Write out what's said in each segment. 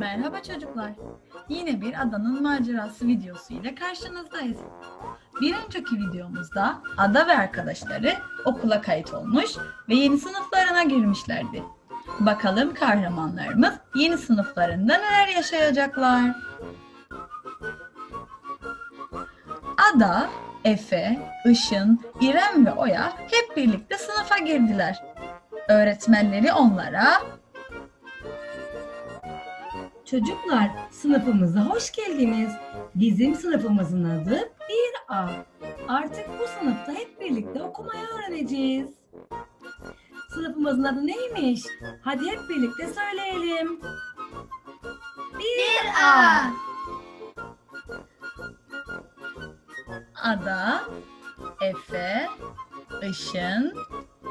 Merhaba çocuklar. Yine bir adanın macerası videosu ile karşınızdayız. Bir önceki videomuzda Ada ve arkadaşları okula kayıt olmuş ve yeni sınıflarına girmişlerdi. Bakalım kahramanlarımız yeni sınıflarında neler yaşayacaklar. Ada, Efe, Işın, İrem ve Oya hep birlikte sınıfa girdiler. Öğretmenleri onlara Çocuklar sınıfımıza hoş geldiniz. Bizim sınıfımızın adı 1A. Artık bu sınıfta hep birlikte okumayı öğreneceğiz. Sınıfımızın adı neymiş? Hadi hep birlikte söyleyelim. 1A. Ada, Efe, Işın,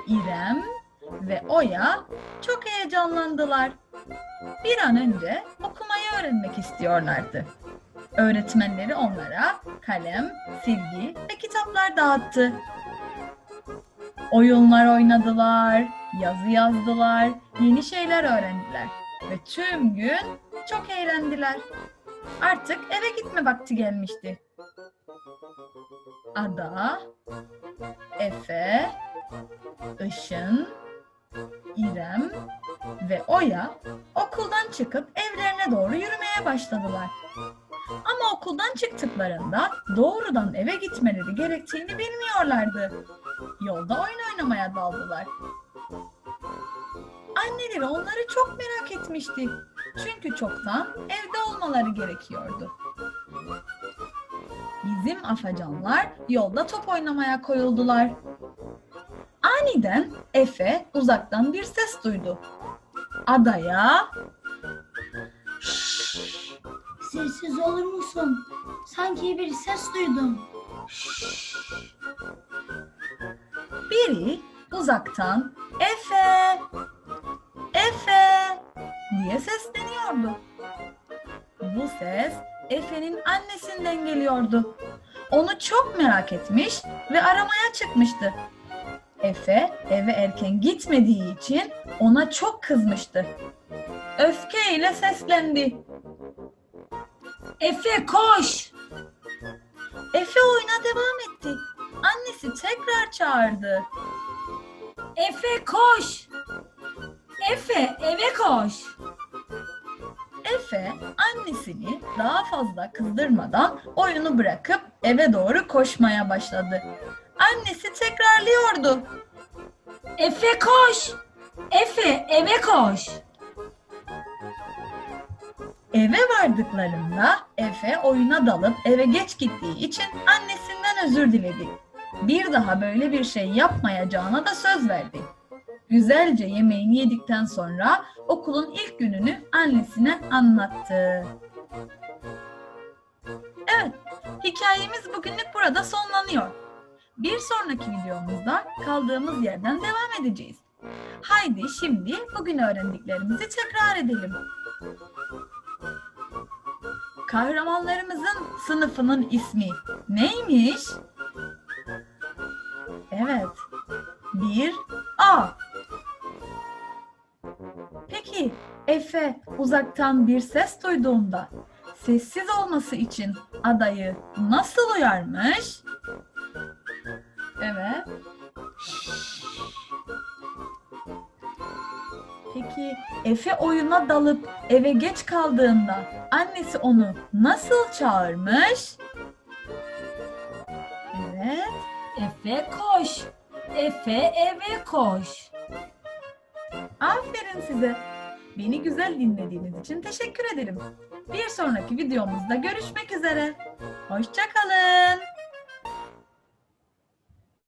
İrem ve Oya çok heyecanlandılar. Bir an önce öğrenmek istiyorlardı. Öğretmenleri onlara kalem, silgi ve kitaplar dağıttı. Oyunlar oynadılar, yazı yazdılar, yeni şeyler öğrendiler ve tüm gün çok eğlendiler. Artık eve gitme vakti gelmişti. Ada, Efe, Işın, İrem ve Oya okuldan çıkıp evlerine doğru yürümeye başladılar. Ama okuldan çıktıklarında doğrudan eve gitmeleri gerektiğini bilmiyorlardı. Yolda oyun oynamaya daldılar. Anneleri onları çok merak etmişti. Çünkü çoktan evde olmaları gerekiyordu. Bizim afacanlar yolda top oynamaya koyuldular. Aniden Efe uzaktan bir ses duydu. Adaya Sessiz olur musun? Sanki bir ses duydum. biri uzaktan Efe, Efe diye sesleniyordu. Bu ses Efe'nin annesinden geliyordu. Onu çok merak etmiş ve aramaya çıkmıştı. Efe eve erken gitmediği için ona çok kızmıştı. Öfkeyle seslendi. Efe koş! Efe oyuna devam etti. Annesi tekrar çağırdı. Efe koş! Efe eve koş! Efe annesini daha fazla kızdırmadan oyunu bırakıp eve doğru koşmaya başladı. Annesi tekrarlıyordu. Efe koş! Efe eve koş! Eve vardıklarında Efe oyuna dalıp eve geç gittiği için annesinden özür diledi. Bir daha böyle bir şey yapmayacağına da söz verdi. Güzelce yemeğini yedikten sonra okulun ilk gününü annesine anlattı. Evet, hikayemiz bugünlük burada sonlanıyor. Bir sonraki videomuzda kaldığımız yerden devam edeceğiz. Haydi şimdi bugün öğrendiklerimizi tekrar edelim. Kahramanlarımızın sınıfının ismi neymiş? Evet. Bir A. Peki Efe uzaktan bir ses duyduğunda sessiz olması için adayı nasıl uyarmış? Evet. Peki Efe oyuna dalıp eve geç kaldığında annesi onu nasıl çağırmış? Evet. Efe koş! Efe eve koş! Aferin size. Beni güzel dinlediğiniz için teşekkür ederim. Bir sonraki videomuzda görüşmek üzere. Hoşçakalın.